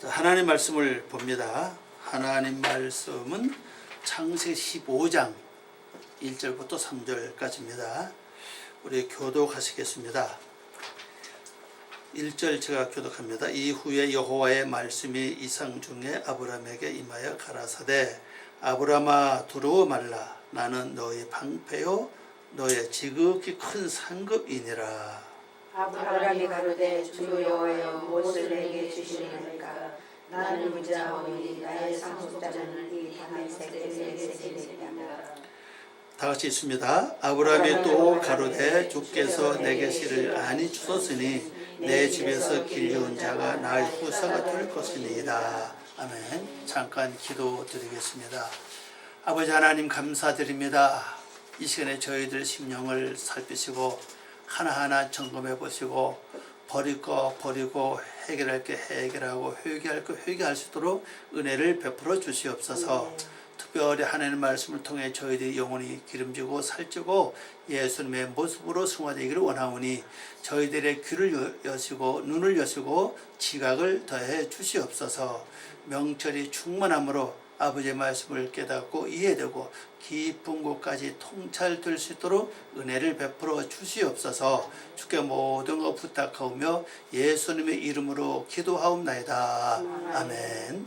자, 하나님 말씀을 봅니다. 하나님 말씀은 창세 15장 1절부터 3절까지입니다. 우리 교독하시겠습니다. 1절 제가 교독합니다. 이후에 여호와의 말씀이 이상 중에 아브라함에게 임하여 가라사대 아브라함아 두려워 말라 나는 너의 방패요 너의 지극히 큰 상급이니라. 아브라함이 가로되 주 여호와여 무엇을 내게 주시리까 나는 무자하오니 나의 상속자는 이 다메섹에 내게 세리니라 다 같이 있습니다. 아브라함이 또 가로되 주께서 내게 씨를 아니 주셨으니 내 집에서 길려온 자가 나의 후사가 될 것이니이다. 아멘. 잠깐 기도드리겠습니다. 아버지 하나님 감사드립니다. 이 시간에 저희들 심령을 살피시고 하나하나 점검해 보시고 버릴 거 버리고 해결할 게 해결하고 회개할 거 회개할 수 있도록 은혜를 베풀어 주시옵소서. 특별히 하나님 말씀을 통해 저희들이 영혼이 기름지고 살찌고 예수님의 모습으로 승화되기를 원하오니 저희들의 귀를 여- 여시고 눈을 여시고 지각을 더해 주시옵소서 명철이 충만함으로 아버지의 말씀을 깨닫고 이해되고 깊은 곳까지 통찰될 수 있도록 은혜를 베풀어 주시옵소서 주께 모든 것 부탁하오며 예수님의 이름으로 기도하옵나이다 아멘.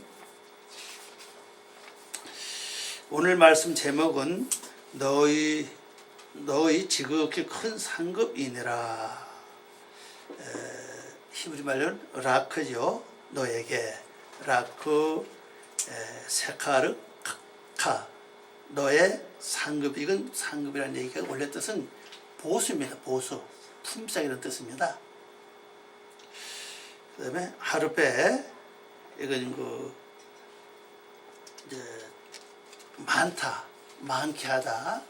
오늘 말씀 제목은 너희 너희 지극히 큰 상급이니라. 에, 히브리 말로는 라크죠. 너에게 라크 에, 세카르 카 너의 상급 이건 상급이라는 얘기가 원래 뜻은 보수입니다. 보수 품삯이라는 뜻입니다. 그 다음에 하르페 이건 그 이제 많다, 많게 하다,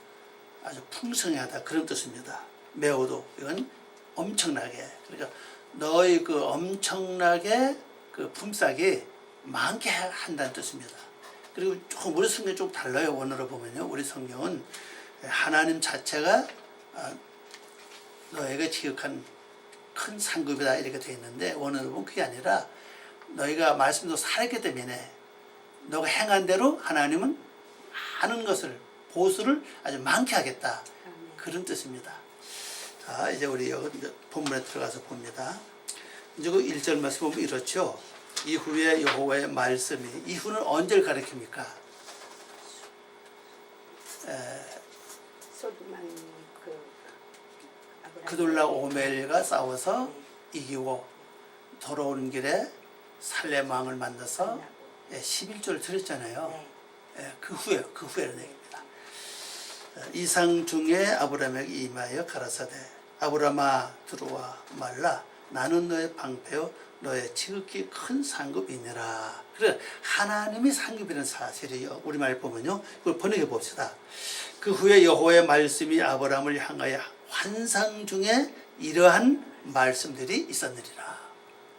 아주 풍성하다 그런 뜻입니다. 매우도 이건 엄청나게 그러니까 너의 그 엄청나게 그 품삯이 많게 한다는 뜻입니다. 그리고 조금 우리 성경 좀 달라요 원어로 보면요. 우리 성경은 하나님 자체가 아, 너에게 지극한 큰 상급이다 이렇게 되어 있는데 원어로 보면 그게 아니라 너희가 말씀도 살았기 때문에 너가 행한 대로 하나님은 많은 것을 보수를 아주 많게 하겠다 그런 뜻입니다. 자 이제 우리 본문에 들어가서 봅니다. 이제 그 1절 말씀 보면 이렇죠. 이후에 여호와의 말씀이 이후는 언제를 가리킵니까? 그 그돌라 오멜과 싸워서 이기고 돌아오는 길에 살렘 왕을 만나서 예, 11조를 드렸잖아요. 네. 예, 그 후에 그 후에는 얘기입니다. 어, 이상 중에 아브라함에게 임하여 가라사대 아브라함아 들어와 말라 나는 너의 방패요 너의 지극히 큰 상급이니라. 그래 하나님이 상급이라는 사실이요. 우리말 보면요. 이걸 번역해 봅시다. 그 후에 여호와의 말씀이 아브라함을 향하여 환상 중에 이러한 말씀들이 있었느니라.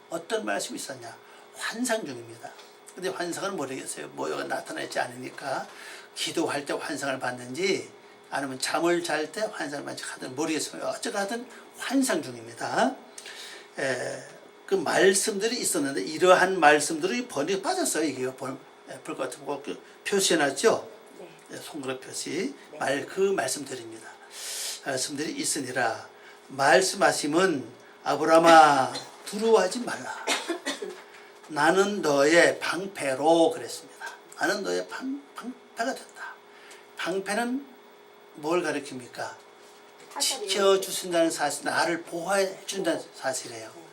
어떤 말씀이 있었냐? 환상 중입니다. 근데 환상은 모르겠어요. 뭐가 나타나지 않으니까 기도할 때 환상을 받는지 아니면 잠을 잘 때 환상을 받는지 하든 모르겠어요. 어쨌든 환상 중입니다. 에, 그 말씀들이 있었는데 이러한 말씀들이 번역에 빠졌어요. 이게 볼것 같은 거 표시해놨죠. 네. 네, 손가락 표시 말그 말씀드립니다. 말씀들이 있으니라 말씀하심은 아브라함아 두려워하지 말라. 나는 너의 방패로 그랬습니다. 나는 너의 방, 방패가 된다. 방패는 뭘 가리킵니까? 지켜주신다는 사실, 나를 보호해 준다는 사실이에요.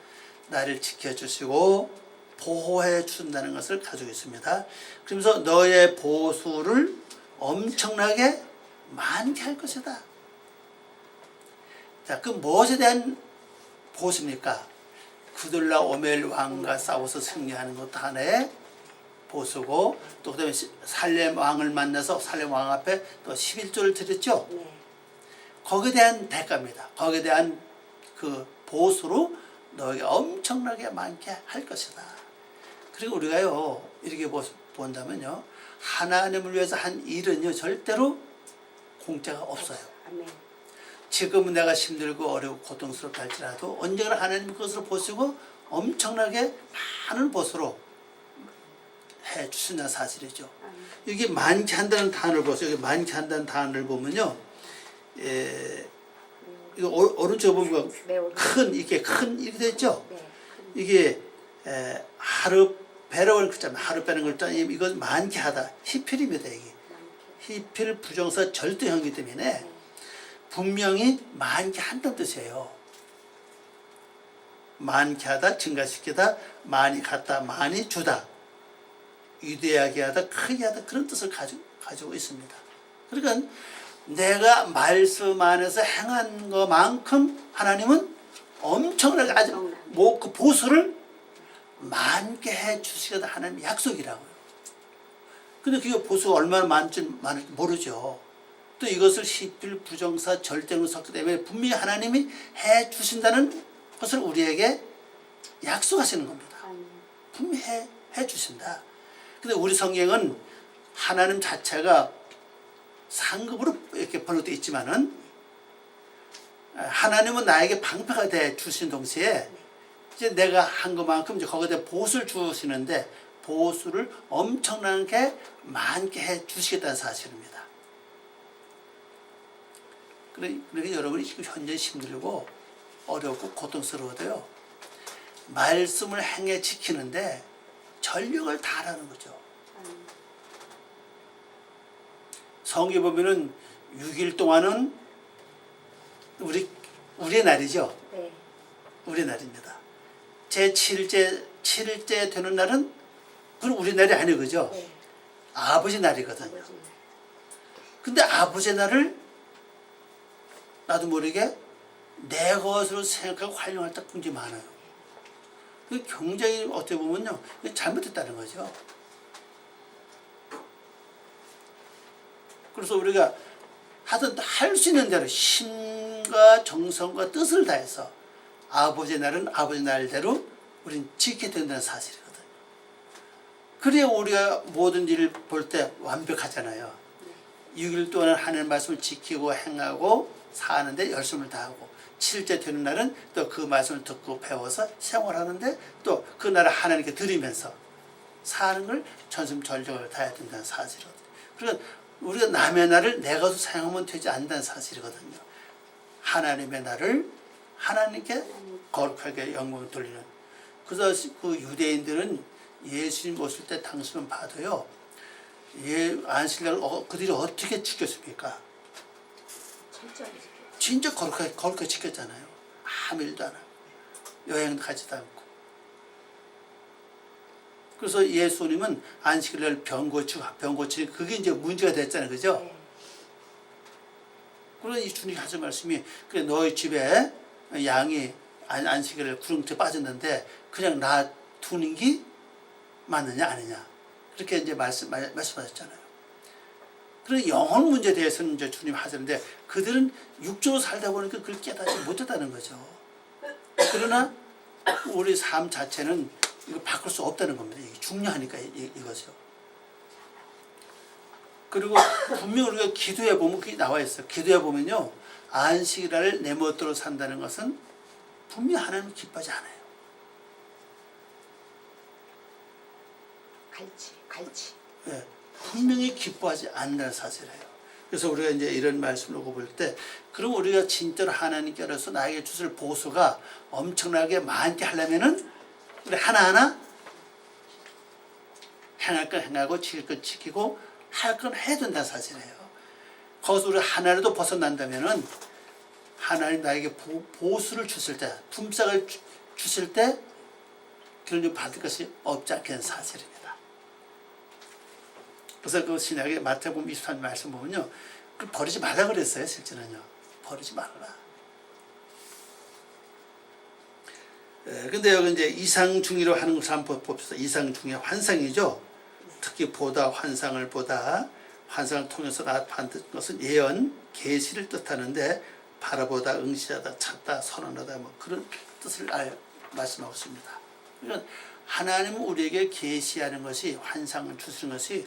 나를 지켜주시고 보호해 준다는 것을 가지고 있습니다. 그러면서 너의 보수를 엄청나게 많게 할 것이다. 자, 그 무엇에 대한 보수입니까? 구들라 오멜 왕과 싸워서 승리하는 것도 하나의 보수고 또 그다음에 시- 살렘 왕을 만나서 살렘 왕 앞에 또 11조를 드렸죠. 네. 거기에 대한 대가입니다. 거기에 대한 그 보수로 너에게 엄청나게 많게 할 것이다. 그리고 우리가요 이렇게 보- 본다면요 하나님을 위해서 한 일은요 절대로 공짜가 없어요. 지금은 내가 힘들고 어렵고 고통스럽다 할지라도 언젠가 하나님 그것을 보시고 엄청나게 많은 보수로 해 주신다는 사실이죠. 여기 많게 한다는 단어를 보세요. 여기 많게 한다는 단어를 보면요. 예, 이거 오- 오른쪽 보면 매우 큰 이게 큰 이렇게 됐죠. 네. 이게 에, 하루 배로울 글자면 하루 빼는 글자 이건 많게 하다 히필입니다 이게 히필 부정사 절대형이기 때문에 분명히 많게 한다는 뜻이에요. 많게 하다 증가시키다 많이 갖다 많이 주다 위대하게 하다 크게 하다 그런 뜻을 가지고, 가지고 있습니다. 그러니까 내가 말씀 안에서 행한 것만큼 하나님은 엄청나게 아주 뭐 그 보수를 많게 해 주시겠다 하나님 약속이라고요. 근데 그게 보수가 얼마나 많지 많을지 모르죠. 또 이것을 시필 부정사 절대로 섞기 때문에 분명히 하나님이 해 주신다는 것을 우리에게 약속하시는 겁니다. 분명히 해, 해 주신다. 근데 우리 성경은 하나님 자체가 상급으로 이렇게 번역되어 있지만은 하나님은 나에게 방패가 돼 주신 동시에 이제 내가 한 것만큼 이제 거기에 보수를 주시는데 보수를 엄청나게 많게 해 주시겠다는 사실입니다. 그러니까 여러분이 지금 현재 힘들고 어렵고 고통스러워도요. 말씀을 행해 지키는데 전력을 다하는 거죠. 성경 보면은 6일 동안은 우리 우리의 날이죠. 네. 우리 날입니다. 제 7일째 7일째 되는 날은 그건 우리 날이 아니에요. 그죠? 네. 아버지 날이거든요. 아버지. 근데 아버지 날을 나도 모르게 내 것으로 생각하고 활용할 때 굉장히 많아요. 그 굉장히 어떻게 보면요. 그게 잘못됐다는 거죠. 그래서 우리가 하든 할 수 있는 대로 힘과 정성과 뜻을 다해서 아버지 날은 아버지 날대로 우린 지켜야 된다는 사실이거든요. 그래야 우리가 모든 일을 볼 때 완벽하잖아요. 6일 동안 하나님 말씀을 지키고 행하고 사는데 열심을 다하고 7일째 되는 날은 또 그 말씀을 듣고 배워서 생활하는데 또 그 날을 하나님께 드리면서 사는 걸 전심전력을 다해야 된다는 사실이거든요. 그러니까 우리가 남의 날을 내 것으로 사용하면 되지 않는다는 사실이거든요. 하나님의 날을 하나님께 거룩하게 영광을 돌리는 그래서 그 유대인들은 예수님 오실 때 당시만 봐도요 예, 안식일을 어, 그들이 어떻게 지켰습니까? 진짜 거룩하게, 거룩하게 지켰잖아요. 아무 일도 안 하고. 여행도 가지도 않고. 그래서 예수님은 안식일 날 병 고치고 병 고치는 그게 이제 문제가 됐잖아요. 그죠? 네. 그러니 이 주님이 하신 말씀이 그래 너희 집에 양이 안, 안식일에 구렁텅이 빠졌는데 그냥 놔두는 게 맞느냐 아니냐 그렇게 이제 말씀 말, 말씀하셨잖아요. 그런 영혼 문제에 대해서는 이제 주님 하시는데 그들은 육적으로 살다 보니까 그걸 깨닫지 못했다는 거죠. 그러나 우리 삶 자체는 이거 바꿀 수 없다는 겁니다. 이게 중요하니까 이, 이거죠. 그리고 분명 우리가 기도해 보면 그게 나와 있어요. 기도해 보면요. 안식일을 내 멋대로 산다는 것은 분명 하나님 기뻐하지 않아요. 갈치, 갈치. 예, 분명히 기뻐하지 않는다는 사실이에요. 그래서 우리가 이제 이런 말씀을 오고 볼 때, 그럼 우리가 진짜로 하나님께로서 나에게 주실 보수가 엄청나게 많게 하려면은 우리 하나하나 행할 건 행하고 지킬 건 지키고 할 건 해야 된다는 사실이에요. 거기서 우리 하나라도 벗어난다면은 하나님 나에게 보, 보수를 주실 때, 품삯을 주, 주실 때일 받을 것이 없지 않겠는 사실입니다. 그래서 그 신약의 마태복음 23절 말씀 보면요. 그 버리지 말라 그랬어요, 실제는요. 버리지 말라. 예, 근데 여기 이제 이상중의로 하는 봅시다. 이상중의 환상이죠. 특히 보다 환상을 보다 환상을 통해서 나타난 것은 예언, 계시를 뜻하는데 바라보다, 응시하다, 찾다, 선언하다 뭐 그런 뜻을 알, 말씀하고 있습니다. 그러니까 하나님은 우리에게 계시하는 것이 환상을 주시는 것이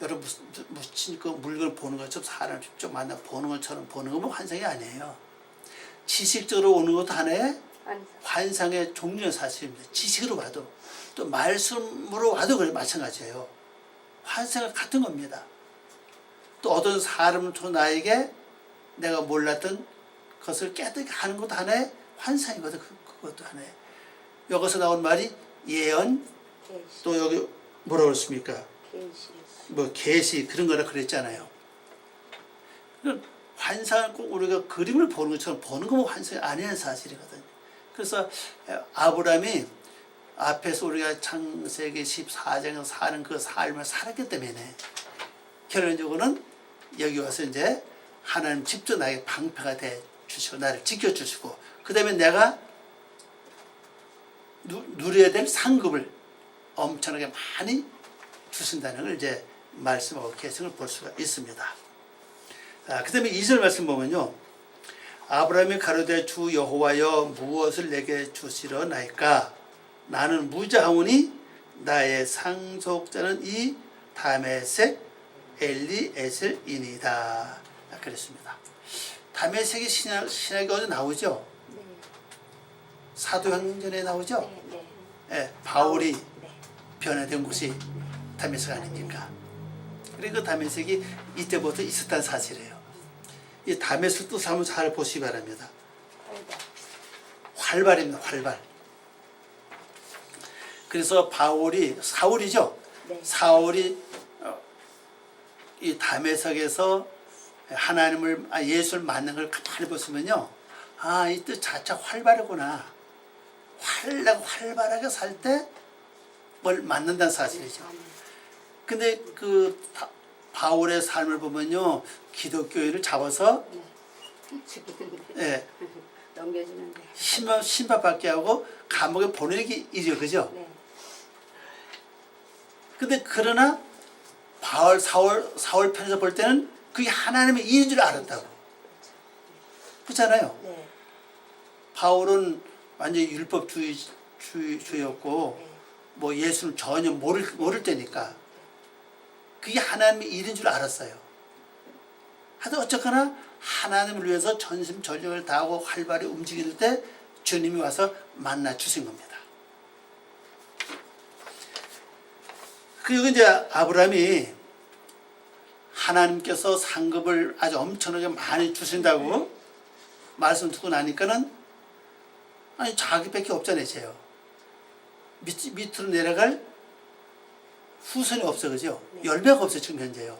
여러분 무슨 그 물건을 보는 것처럼 사람 직접 만나 보는 것처럼 보는 건 환상이 아니에요. 지식적으로 오는 것도 하나의 환상. 환상의 종류의 사실입니다. 지식으로 봐도 또 말씀으로 봐도 그래 마찬가지예요. 환상과 같은 겁니다. 또 어떤 사람은 또 나에게 내가 몰랐던 것을 깨닫게 하는 것도 하나의 환상이거든. 그, 그것도 하나의. 여기서 나온 말이 예언. 또 여기 뭐라고 그랬습니까? 뭐 계시 그런 거라 그랬잖아요. 그런 환상을 꼭 우리가 그림을 보는 것처럼 보는 거면 환상이 아니라는 사실이거든요. 그래서 아브라함이 앞에서 우리가 창세기 14장에서 사는 그 삶을 살았기 때문에 결론적으로는 여기 와서 이제 하나님 직접 나에게 방패가 돼 주시고 나를 지켜 주시고 그 다음에 내가 누, 누려야 될 상급을 엄청나게 많이 주신다는 걸 이제 말씀하고 계승을 볼 수가 있습니다. 아, 그 다음에 2절 말씀 보면요. 아브라함이 가로되 주 여호와여 무엇을 내게 주시려나이까 나는 무자하오니 나의 상속자는 이 다메섹 엘리에셀이니다 그랬습니다. 다메섹이 신약, 신약에 어디 나오죠? 네. 사도행전에 나오죠? 네. 네. 예, 바울이 네. 변화된 곳이 다메섹 아닙니까? 그리고 그 다메섹이 이때부터 있었다는 사실이에요. 이 다메섹 뜻을 한번 잘 보시기 바랍니다. 활발. 활발입니다. 활발. 그래서 바울이 사울이죠. 네. 사울이 어, 이 다메섹에서 하나님을 아, 예수를 만난 걸 가만히 보시면요. 아, 이 뜻 자체가 활발하구나. 활 활발하게 살 때 뭘 만난다는 사실이죠. 아멘. 근데 그 바- 바울의 삶을 보면요. 기독교인을 잡아서 네. 예, 넘겨주는데. 심판, 심판받게 하고 감옥에 보내기 일이요. 그죠? 네. 근데 그러나 바울 사울 사울 편에서 볼 때는 그게 하나님의 일인 줄 알았다고. 그렇잖아요. 네. 바울은 완전히 율법주의 주의, 주였고 네. 뭐 예수를 전혀 모를 모를 때니까 그게 하나님의 일인 줄 알았어요. 하여튼 어쨌거나 하나님을 위해서 전심 전력을 다하고 활발히 움직일 때 주님이 와서 만나 주신 겁니다. 그리고 이제 아브라함이 하나님께서 상급을 아주 엄청나게 많이 주신다고 말씀 듣고 나니까는 아니 자기밖에 없잖아요. 밑, 밑으로 내려갈 후손이 없어, 그죠? 네. 열매가 없어, 지금 현재요.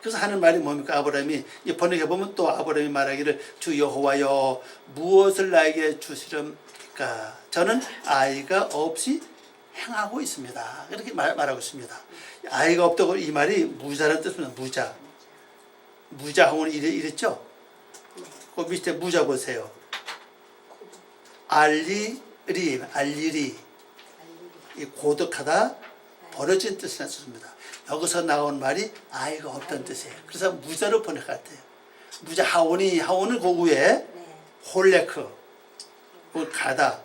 그래서 하는 말이 뭡니까? 아브라함이 이 번역해 보면 또 아브라함이 말하기를 주 여호와여 무엇을 나에게 주시렵니까? 저는 아이가 없이 행하고 있습니다. 이렇게 말, 말하고 있습니다. 아이가 없다고 이 말이 무자라는 뜻입니다. 무자. 무자하고는 이래, 이랬죠? 그 밑에 무자 보세요. 알리리, 알리리. 이 고독하다, 버려진 뜻이라는 뜻입니다. 여기서 나온 말이 아이가 없다는 뜻이에요. 그래서 무자로 번역 같아요. 무자 하오니, 하오는 그 위에 네. 홀레크, 그 가다.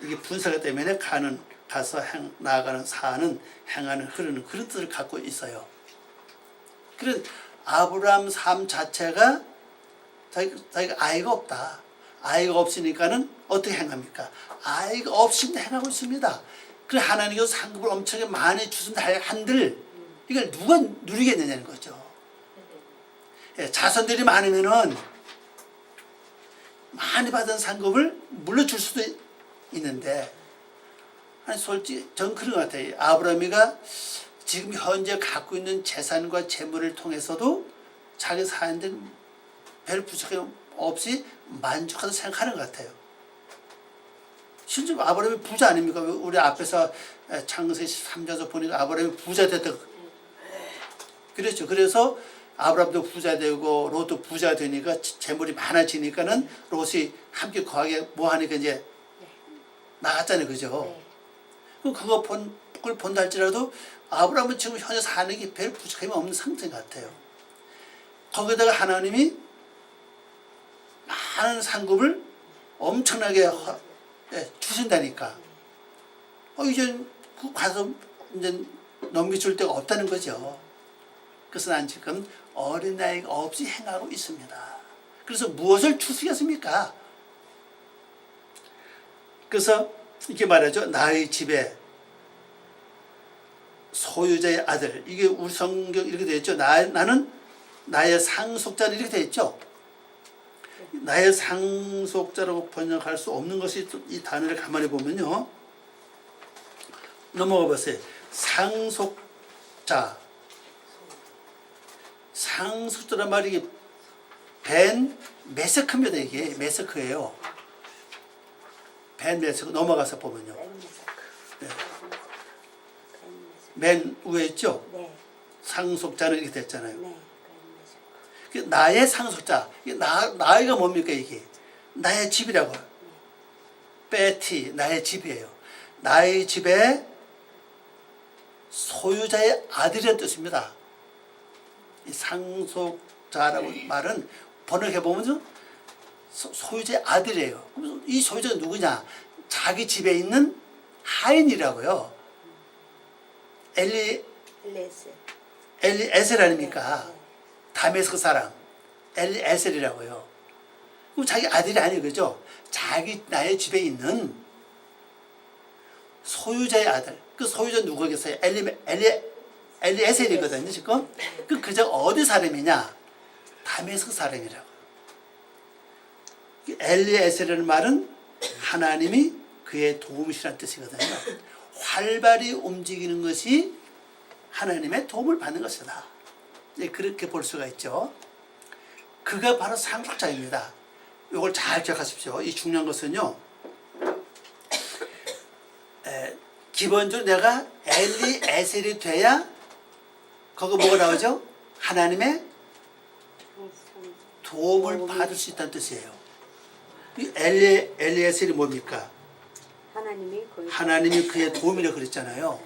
이게 분사가 때문에 가는, 가서 행, 나아가는, 사는, 행하는, 흐르는 그런 뜻을 갖고 있어요. 그런 아브라함 삶 자체가 자기, 자기가 아이가 없다. 아이가 없으니까는 어떻게 행합니까? 아이가 없이도 행하고 있습니다. 그래 하나님께서 상급을 엄청나게 많이 주신다 한들 이걸 누가 누리겠느냐는 거죠. 예, 자손들이 많으면은 많이 받은 상급을 물려줄 수도 있는데 아니 솔직히 전 그런 것 같아요. 아브라함이가 지금 현재 갖고 있는 재산과 재물을 통해서도 자기 사는데 별 부족함 없이 만족하다 생각하는 것 같아요. 실제 아브라함이 부자 아닙니까? 우리 앞에서 창세기 13장에서 보니까 아브라함이 부자 됐다. 그렇죠. 그래서 아브라함도 부자 되고 롯도 부자 되니까 재물이 많아지니까는 롯이 함께 거하게 뭐 하니까 이제 나갔잖아요. 그죠? 네. 그거 본, 그걸 본다 할지라도 아브라함은 지금 현재 사는 게 별 부족함이 없는 상태 같아요. 거기다가 하나님이 많은 상급을 엄청나게 허- 예, 주신다니까. 어, 이제 그 가서 이제 넘겨줄 데가 없다는 거죠. 그래서 난 지금 어린아이가 없이 행하고 있습니다. 그래서 무엇을 추수겠습니까? 그래서 이렇게 말하죠. 나의 집에 소유자의 아들. 이게 우리 성경 이렇게 되어 있죠. 나, 나는 나의 상속자는 이렇게 되어 있죠. 나의 상속자라고 번역할 수 없는 것이 또이 단어를 가만히 보면요. 넘어가 보세요. 상속자. 상속자란 말이 벤 메세크입니다. 이게 메세크예요. 벤 메세크 넘어가서 보면요. 네. 맨 위에 있죠. 네. 상속자는 이렇게 됐잖아요. 네. 그 나의 상속자. 나, 나이가 뭡니까 이게? 나의 집이라고요. 베티, 나의 집이에요. 나의 집의 소유자의 아들이라는 뜻입니다. 이 상속자라고 말은 번역해보면 소유자의 아들이에요. 그럼 이 소유자가 누구냐? 자기 집에 있는 하인이라고요. 엘리, 엘레스. 엘리 에셀 아닙니까? 다메스크 사람 엘리 에셀이라고요. 그럼 자기 아들이 아니에요, 그죠? 자기 나의 집에 있는 소유자의 아들. 그 소유자 누구겠어요? 엘리 엘리 엘리 에셀이거든요, 지금. 그 그저 어디 사람이냐? 다메스크 사람이라고. 엘리 에셀이라는 말은 하나님이 그의 도움이시라는 뜻이거든요. 활발히 움직이는 것이 하나님의 도움을 받는 것이다. 네, 그렇게 볼 수가 있죠. 그가 바로 상속자입니다. 이걸 잘 기억하십시오. 이 중요한 것은요. 에, 기본적으로 내가 엘리 에셀이 돼야 거기 뭐가 나오죠? 하나님의 도움을 받을 수 있다는 뜻이에요. 이 엘리 엘리 에셀이 뭡니까? 하나님이 하나님이 그의 도움이라 그랬잖아요.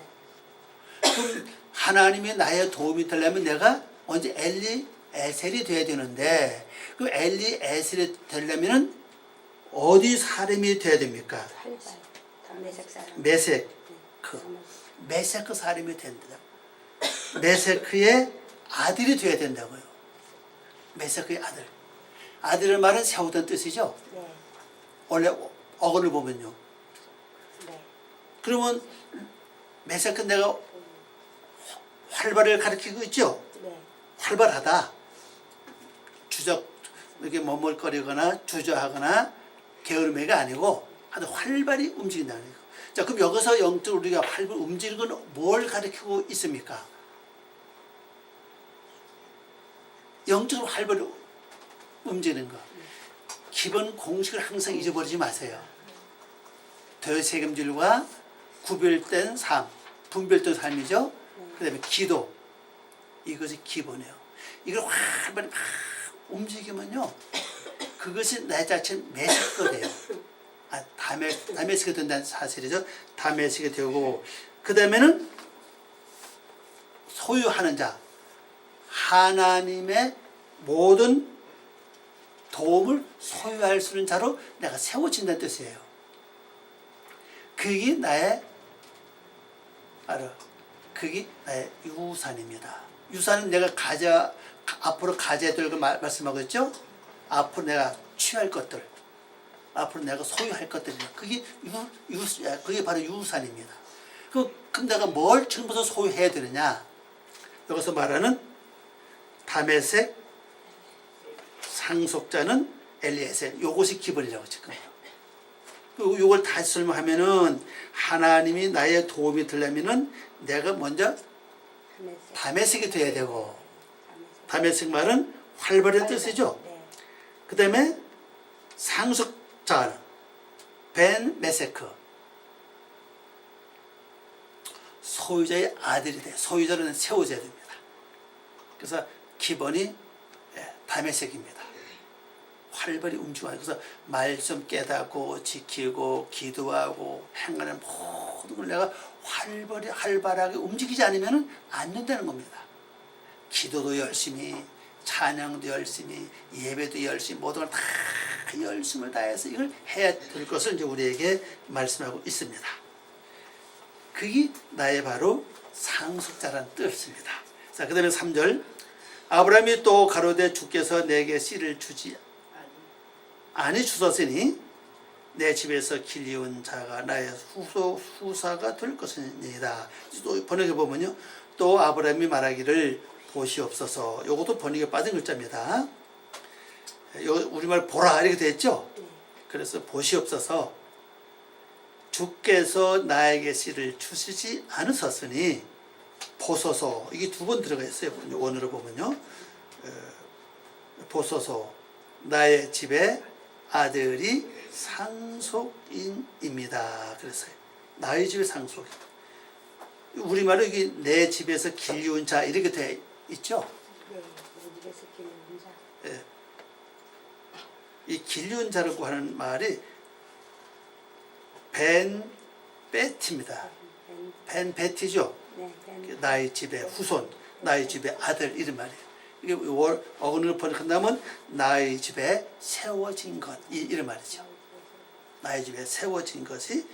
그럼 하나님이 나의 도움이 되려면 내가 먼저 엘리 에셀이 돼야 되는데 그 엘리 에셀이 되려면은 어디 사람이 돼야 됩니까? 활발. 담메색 사람. 메세크 메세크 사람이 된다. 메세크의 아들이 돼야 된다고요. 메세크의 아들. 아들의 말은 세우던 뜻이죠. 네. 원래 어근을 보면요. 네. 그러면 메세크 내가 활발을 가리키고 있죠. 네. 활발하다. 주적 이렇게 머물거리거나 주저하거나 게으름이가 아니고 아주 활발히 움직인다는 거예요. 자, 그럼 여기서 영적으로 우리가 활발 움직이는 건 뭘 가리키고 있습니까? 영적으로 활발히 움직이는 거. 기본 공식을 항상 잊어버리지 마세요. 대책임질과 구별된 삶, 분별된 삶이죠. 그 다음에 기도. 이것이 기본이에요. 이걸 활발히 막 움직이면요. 그것이 내 자체 매식거 돼요. 아, 다메, 다메스가 된다는 사실이죠. 다메스가 되고, 그 다음에는 소유하는 자. 하나님의 모든 도움을 소유할 수 있는 자로 내가 세워진다는 뜻이에요. 그게 나의 알아. 그게 나의 유산입니다. 유산은 내가 가져 앞으로 가져야 될거 말씀하고 있죠. 앞으로 내가 취할 것들, 앞으로 내가 소유할 것들이다. 그게 유, 유 그게 바로 유산입니다. 그 그럼 내가 뭘 지금부터 소유해야 되느냐? 여기서 말하는 다메색 상속자는 엘리에셀. 요것이 기본이라고 지금. 요걸 다시 설명하면은 하나님이 나의 도움이 되려면은 내가 먼저. 다메섹이 돼야 되고. 다메섹 말은 활발한 뜻이죠. 네. 그 다음에 상속자 벤 메세크 소유자의 아들이 돼. 소유자는 세워져야 됩니다. 그래서 기본이 예, 다메섹입니다. 활발히 움직여요. 그래서 말씀 깨닫고 지키고 기도하고 행하는 모든 걸 내가 활발히 활발하게 움직이지 않으면 안 된다는 겁니다. 기도도 열심히 찬양도 열심히 예배도 열심히 모든 걸 다 열심을 다해서 이걸 해야 될 것을 이제 우리에게 말씀하고 있습니다. 그게 나의 바로 상속자란 뜻입니다. 자, 그 다음에 3절. 아브라함이 또 가로되 주께서 내게 씨를 주지 아니 주셨으니 내 집에서 길리운 자가 나의 후소, 후사가 될 것이니이다. 또 번역해 보면요. 또 아브라함이 말하기를 보시옵소서. 요것도 번역에 빠진 글자입니다. 요 우리말 보라 이렇게 돼 있죠. 네. 그래서 보시옵소서. 주께서 나에게 씨를 주시지 않으셨으니 보소서 이게 두 번 들어가 있어요. 원어로 보면요. 어, 보소서 나의 집에 아들이 상속인입니다. 그랬어요. 나의 집에 상속. 우리말로 이게 내 집에서 길리운 자 이렇게 돼 있죠. 네. 자. 예. 이 길리운 자라고 하는 말이 벤 베티입니다. 벤, 벤 베티죠. 네. 벤. 나의 집의 후손, 나의 집의 아들 이런 말이에요. 이게 월 어근으로 번역한다면 나의 집에 세워진 것 이, 이런 말이죠. 나의 집에 세워진 것이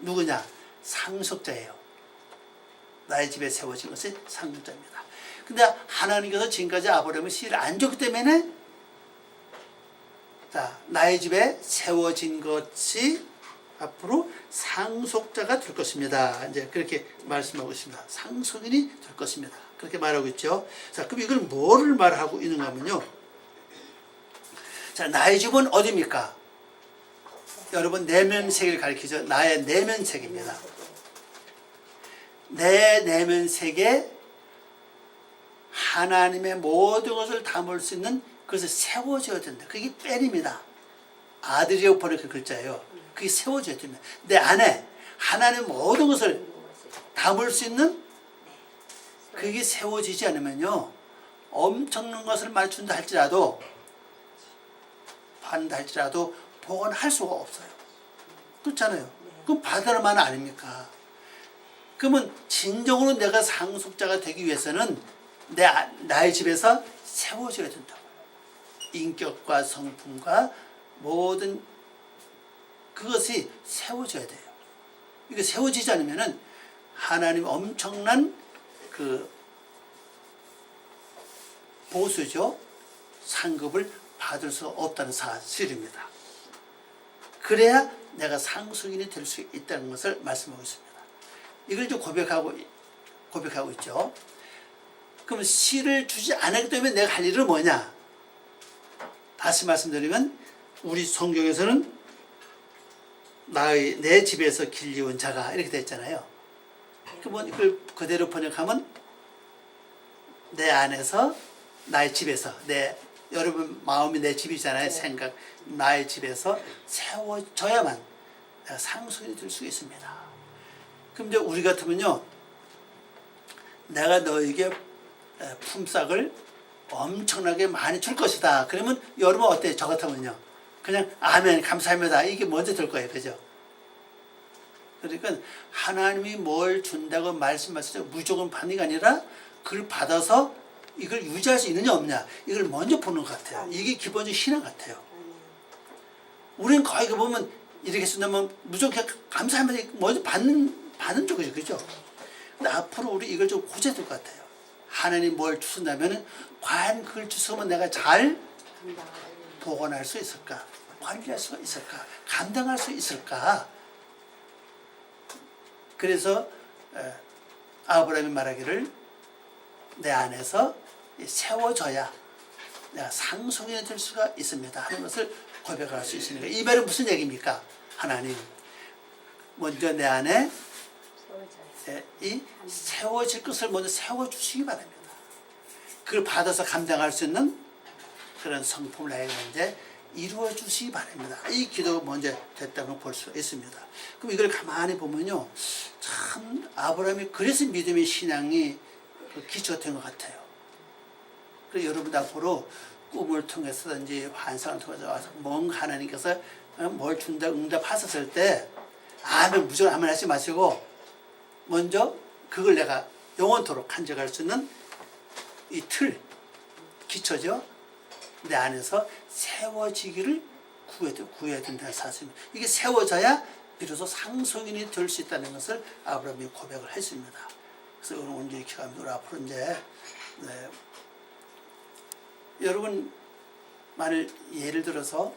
누구냐? 상속자예요. 나의 집에 세워진 것이 상속자입니다. 근데 하나님께서 지금까지 아브라함의 씨를 안 줬기 때문에 자 나의 집에 세워진 것이 앞으로 상속자가 될 것입니다. 이제 그렇게 말씀하고 있습니다. 상속인이 될 것입니다. 그렇게 말하고 있죠. 자, 그럼 이걸 뭐를 말하고 있는가 하면요. 자, 나의 집은 어디입니까? 여러분, 내면 세계를 가리키죠. 나의 내면 세계입니다. 내 내면 세계 하나님의 모든 것을 담을 수 있는 그것을 세워져야 된다. 그게 뺀입니다. 아들이라고 번역한 글자예요. 그게 세워져야 됩니다. 내 안에 하나님의 모든 것을 담을 수 있는 그게 세워지지 않으면요. 엄청난 것을 맞춘다 할지라도 받는다 할지라도 복원할 수가 없어요. 그렇잖아요. 그럼 받으라만 아닙니까? 그러면 진정으로 내가 상속자가 되기 위해서는 내 아- 나의 집에서 세워져야 된다고요. 인격과 성품과 모든 그것이 세워져야 돼요. 이게 세워지지 않으면은 하나님 엄청난 그 보수죠. 상급을 받을 수 없다는 사실입니다. 그래야 내가 상속인이 될 수 있다는 것을 말씀하고 있습니다. 이걸 좀 고백하고 고백하고 있죠. 그럼 씨를 주지 않았기 때문에 내가 할 일은 뭐냐? 다시 말씀드리면 우리 성경에서는 나의 내 집에서 길리운 자가 이렇게 됐잖아요. 그러면 이걸 그대로 번역하면 내 안에서 나의 집에서 내 여러분 마음이 내 집이잖아요. 생각 나의 집에서 세워져야만 내가 상속이 될 수 있습니다. 그럼 이제 우리 같으면요. 내가 너에게 에, 품삯을 엄청나게 많이 줄 것이다. 그러면 여러분 어때요? 저 같으면요. 그냥 아멘 감사합니다. 이게 먼저 될 거예요. 그죠? 그러니까 하나님이 뭘 준다고 말씀하실 때 무조건 받는 게 아니라 그걸 받아서 이걸 유지할 수 있느냐 없냐 이걸 먼저 보는 것 같아요. 이게 기본적인 신앙 같아요. 우리는 거의 그 보면 이렇게 쓴다면 무조건 감사합니다. 먼저 받는 받는 쪽이죠, 그죠? 근데 앞으로 우리 이걸 좀 고쳐야 될 것 같아요. 하나님 뭘 주신다면은 과연 그걸 주시면 내가 잘 복원할 수 있을까? 관리할 수 있을까? 감당할 수 있을까? 그래서 에, 아브라함이 말하기를 내 안에서 세워져야 내가 상속이 될 수가 있습니다 하는 것을 고백할 수 있습니다. 이 말은 무슨 얘기입니까? 하나님 먼저 내 안에 에, 이 세워질 것을 먼저 세워주시기 바랍니다. 그걸 받아서 감당할 수 있는 그런 성품을 먼저 이루어 주시기 바랍니다. 이 기도가 먼저 됐다고 볼 수 있습니다. 그럼 이걸 가만히 보면요. 참 아브라함이 그래서 믿음의 신앙이 그 기초된 것 같아요. 그래서 여러분 앞으로 꿈을 통해서든지 환상을 통해서 뭔가 하나님께서 뭘 준다 응답하셨을 때 아멘 무조건 아멘 하지 마시고 먼저 그걸 내가 영원토록 간직할 수 있는 이 틀, 기초죠. 내 안에서 세워지기를 구해야, 구해야 된다는 사실입니다. 이게 세워져야 비로소 상속인이 될 수 있다는 것을 아브라함이 고백을 했습니다. 그래서 오늘 이제 이렇게 가면 앞으로 이제 네. 여러분 만일 예를 들어서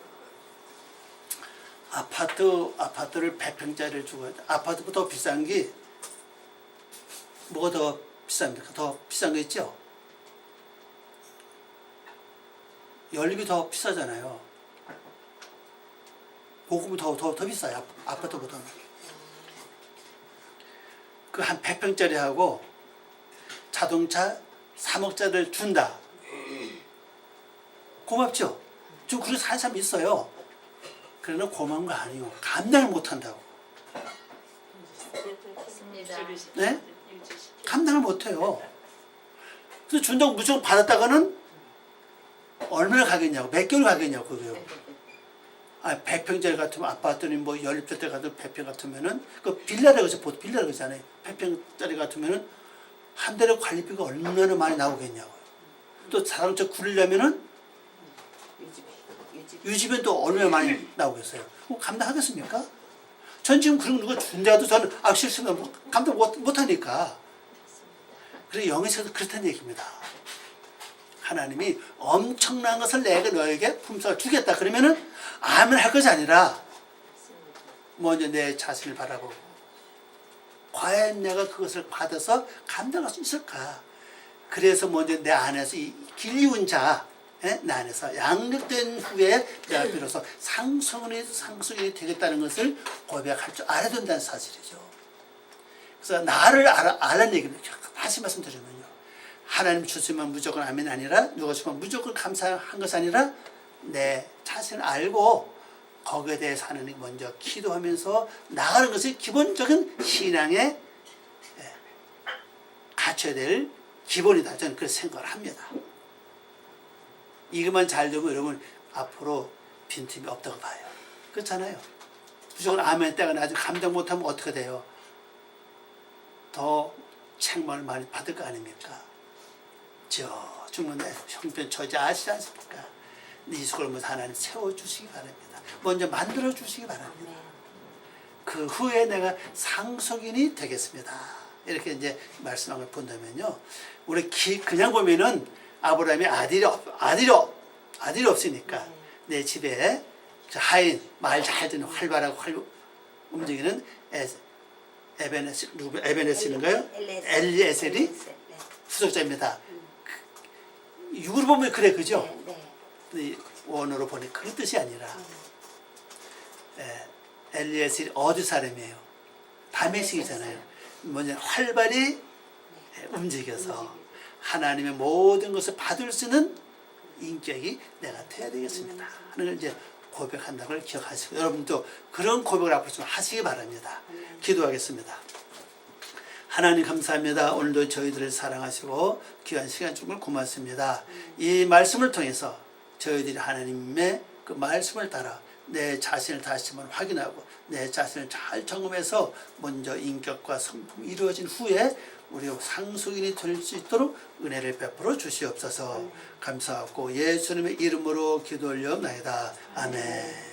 아파트 아파트를 100평짜리를 주고 아파트보다 더 비싼 게 뭐가 더 비쌉니까? 더 비싼 거 있죠? 연립이 더 비싸잖아요. 보급이 더, 더, 더 비싸요. 아- 아파트보다는. 그 한 100평짜리 하고 자동차 3억짜리를 준다. 고맙죠? 좀 그런 사는 사람 있어요. 그러나 고마운 거 아니에요. 감당을 못 한다고. 네? 감당을 못 해요. 그래서 준다고 무조건 받았다가는 얼마나 가겠냐고. 몇 개월 가겠냐고, 그게요. 아, 100평짜리 같으면 아파트는 뭐 연립주택 같은 100평 같으면은 그 빌라라고 해서 보통 빌라라고 하잖아요. 100평짜리 같으면은 한 달에 관리비가 얼마나 많이 나오겠냐고요. 또 자동차 굴리려면은 유지비는 또 얼마나 많이 나오겠어요. 감당하겠습니까? 전 지금 그런 거 준다도 저는 아. 뭐 감당 못, 못하니까. 그래 영에서도 그렇다는 얘기입니다. 하나님이 엄청난 것을 내가 너에게 품삯 주겠다 그러면은 아멘 할 것이 아니라 먼저 내 자신을 바라보고 과연 내가 그것을 받아서 감당할 수 있을까? 그래서 먼저 내 안에서 이 길리운 자, 예? 내 안에서 양육된 후에 내가 비로소 상승이 상승이 되겠다는 것을 고백할 줄 알아야 된다는 사실이죠. 그래서 나를 알아, 알라는 얘기입니다. 다시 말씀드리면요. 하나님 주시면 무조건 아멘 아니라 누가 주면 무조건 감사한 것이 아니라 내 자신을 알고 거기에 대해서 하나님 먼저 기도하면서 나가는 것이 기본적인 신앙의 예, 갖춰야 될 기본이다. 저는 그렇게 생각을 합니다. 이것만 잘 되면 여러분 앞으로 빈틈이 없다고 봐요. 그렇잖아요. 무조건 아멘 때가 나중에 감당 못하면 어떻게 돼요? 더 책망을 많이 받을 거 아닙니까? 저 죽는 내 형편 처지 아시지 않습니까? 네 속을 먼저 하나님 세워주시기 바랍니다. 먼저 만들어주시기 바랍니다. 그 후에 내가 상속인이 되겠습니다. 이렇게 이제 말씀한 걸 본다면요. 우리 기, 그냥 보면은 아브라함이 아들이 없, 아들이 없, 아들이 없으니까 내 집에 저 하인 말 잘 듣는 활발하고 활 움직이는 에, 에베네스 누구 에베네스인가요? 엘리에셀이 네. 후속자입니다. 그, 육으로 보면 그래 그죠? 네. 네. 이 원어로 보니 그런 뜻이 아니라 에, 엘리에셀이 어디 사람이에요? 다메식이잖아요. 뭐냐 활발히 에, 움직여서 하나님의 모든 것을 받을 수 있는 인격이 내가 돼야 되겠습니다. 하는 걸 이제 고백한다는 걸 기억하시고 여러분도 그런 고백을 앞으로 좀 하시기 바랍니다. 기도하겠습니다. 하나님 감사합니다. 오늘도 저희들을 사랑하시고 귀한 시간 주걸 고맙습니다. 이 말씀을 통해서 저희들이 하나님의 그 말씀을 따라 내 자신을 다시 한번 확인하고 내 자신을 잘 점검해서 먼저 인격과 성품이 이루어진 후에 우리 상속인이 될 수 있도록 은혜를 베풀어 주시옵소서 감사하고 예수님의 이름으로 기도 올려옵나이다. 아멘.